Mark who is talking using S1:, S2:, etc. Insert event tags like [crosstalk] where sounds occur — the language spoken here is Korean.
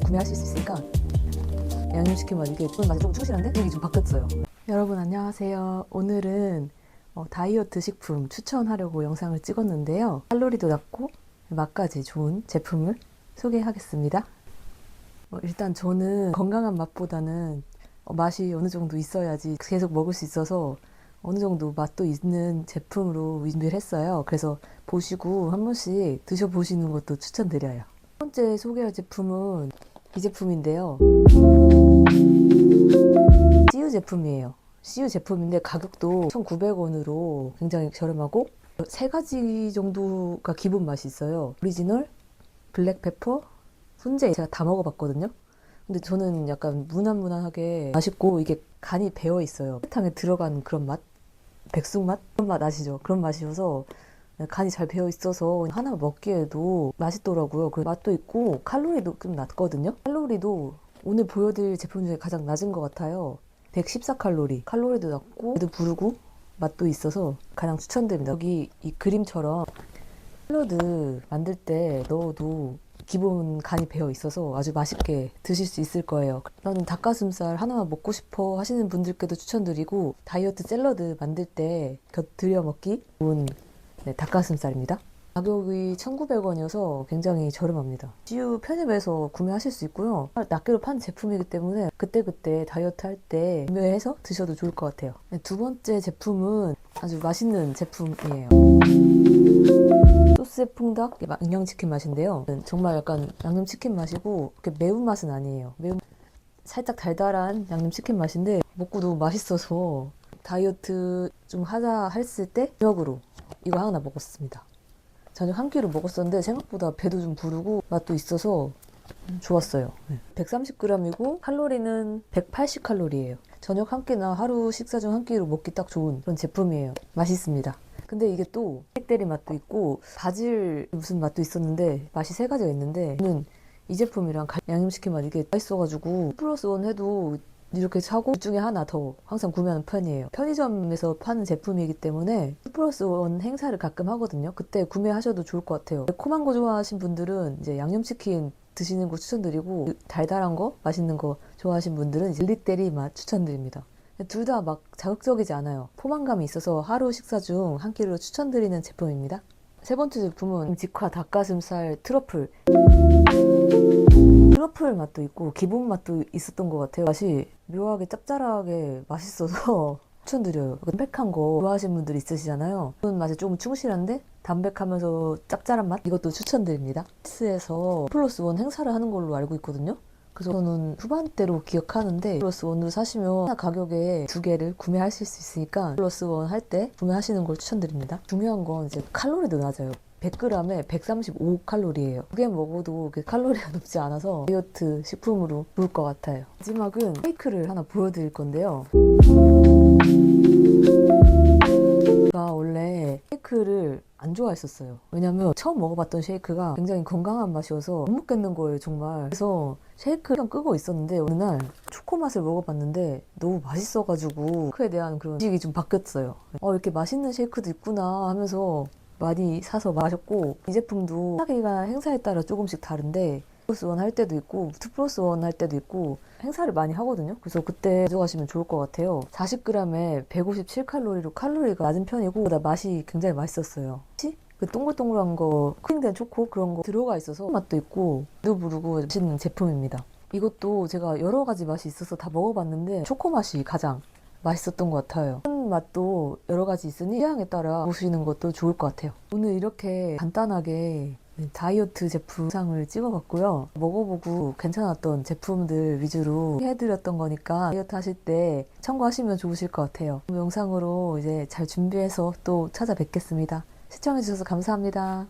S1: 구매하실 수 있으니까 양념치킨 맛 이게 좀 맛이 조금 충실한데 분위기 좀 바뀌었어요. 여러분 안녕하세요. 오늘은 어, 다이어트 식품 추천하려고 영상을 찍었는데요. 칼로리도 낮고 맛까지 좋은 제품을 소개하겠습니다. 어, 일단 저는 건강한 맛보다는 어, 맛이 어느 정도 있어야지 계속 먹을 수 있어서 어느 정도 맛도 있는 제품으로 준비를 했어요. 그래서 보시고 한 번씩 드셔보시는 것도 추천드려요. 첫 번째 소개할 제품은 이 제품인데요. CU 제품이에요. CU 제품인데 가격도 1,900원으로 굉장히 저렴하고 세 가지 정도가 기본 맛이 있어요. 오리지널, 블랙페퍼, 훈제 제가 다 먹어봤거든요. 근데 저는 약간 무난무난하게 맛있고 이게 간이 배어 있어요. 설탕에 들어간 그런 맛, 백숙 맛 그런 맛 아시죠? 그런 맛이어서 간이 잘 배어 있어서 하나 먹기에도 맛있더라고요. 그 맛도 있고 칼로리도 좀 낮거든요. 칼로리도 오늘 보여드릴 제품 중에 가장 낮은 것 같아요. 114 칼로리. 칼로리도 낮고 얘도 부르고 맛도 있어서 가장 추천드립니다. 여기 이 그림처럼 샐러드 만들 때 넣어도 기본 간이 배어 있어서 아주 맛있게 드실 수 있을 거예요. 나는 닭가슴살 하나만 먹고 싶어 하시는 분들께도 추천드리고 다이어트 샐러드 만들 때 곁들여 먹기 좋은 네, 닭가슴살입니다. 가격이 1,900원이어서 굉장히 저렴합니다. GU 편의점에서 구매하실 수 있고요. 낱개로 판 제품이기 때문에 그때그때 다이어트 할 때 구매해서 드셔도 좋을 것 같아요. 네, 두 번째 제품은 아주 맛있는 제품이에요. 소스의 풍닭 양념치킨 맛인데요. 정말 약간 양념치킨 맛이고 그렇게 매운 맛은 아니에요. 매운 살짝 달달한 양념치킨 맛인데 먹고도 맛있어서 다이어트 좀 하자 했을 때 저녁으로 이거 하나 먹었습니다. 저녁 한 끼로 먹었었는데 생각보다 배도 좀 부르고 맛도 있어서 좋았어요. 130g이고 칼로리는 180칼로리예요. 저녁 한 끼나 하루 식사 중 한 끼로 먹기 딱 좋은 그런 제품이에요. 맛있습니다. 근데 이게 또 색대리 맛도 있고 바질 무슨 맛도 있었는데 맛이 세 가지가 있는데 저는 이 제품이랑 양념치킨 맛 이게 맛있어가지고 플러스 원 해도 이렇게 사고 그 중에 하나 더 항상 구매하는 편이에요. 편의점에서 파는 제품이기 때문에 2 플러스 원 행사를 가끔 하거든요. 그때 구매하셔도 좋을 것 같아요. 거 좋아하신 분들은 이제 양념치킨 드시는 거 추천드리고 달달한 거 맛있는 거 좋아하신 분들은 이제 일리때리 맛 추천드립니다. 둘 다 막 자극적이지 않아요. 포만감이 있어서 하루 식사 중 한 끼로 추천드리는 제품입니다. 세 번째 제품은 직화 닭가슴살 트러플. 트러플 맛도 있고 기본 맛도 있었던 것 같아요. 맛이 묘하게 짭짤하게 맛있어서 [laughs] 추천드려요. 담백한 거 좋아하시는 분들 있으시잖아요. 그런 맛이 조금 충실한데 담백하면서 짭짤한 맛? 이것도 추천드립니다. 스에서 플러스 원 행사를 하는 걸로 알고 있거든요. 그래서 저는 후반대로 기억하는데 플러스 원으로 사시면 하나 가격에 두 개를 구매하실 수 있으니까 플러스 원 할 때 구매하시는 걸 추천드립니다. 중요한 건 이제 칼로리도 낮아요. 100g에 135칼로리예요. 두개 먹어도 그 칼로리가 높지 않아서 다이어트 식품으로 좋을 것 같아요. 마지막은 케이크를 하나 보여드릴 건데요. 제가 원래 쉐이크를 안 좋아했었어요. 왜냐면 처음 먹어봤던 쉐이크가 굉장히 건강한 맛이어서 못 먹겠는 거예요, 정말. 그래서 쉐이크 그냥 끄고 있었는데 어느 날 초코 맛을 먹어봤는데 너무 맛있어가지고 쉐이크에 대한 그런 인식이 좀 바뀌었어요. 어, 이렇게 맛있는 쉐이크도 있구나 하면서 많이 사서 마셨고 이 제품도 사기가 행사에 따라 조금씩 다른데 플러스 원 할 때도 있고 투 플러스 원 할 때도 있고 행사를 많이 하거든요. 그래서 그때 가져가시면 좋을 것 같아요. 40g에 157칼로리로 칼로리가 낮은 편이고 나 맛이 굉장히 맛있었어요. 그 동글동글한 거 크림된 초코 그런 거 들어가 있어서 맛도 있고 도 부르고 맛있는 제품입니다. 이것도 제가 여러 가지 맛이 있어서 다 먹어봤는데 초코 맛이 가장 맛있었던 것 같아요. 맛도 여러 가지 있으니 취향에 따라 보시는 것도 좋을 것 같아요. 오늘 이렇게 간단하게 다이어트 제품 상을 찍어봤고요. 먹어보고 괜찮았던 제품들 위주로 해드렸던 거니까 다이어트 하실 때 참고하시면 좋으실 것 같아요. 영상으로 이제 잘 준비해서 또 찾아뵙겠습니다. 시청해주셔서 감사합니다.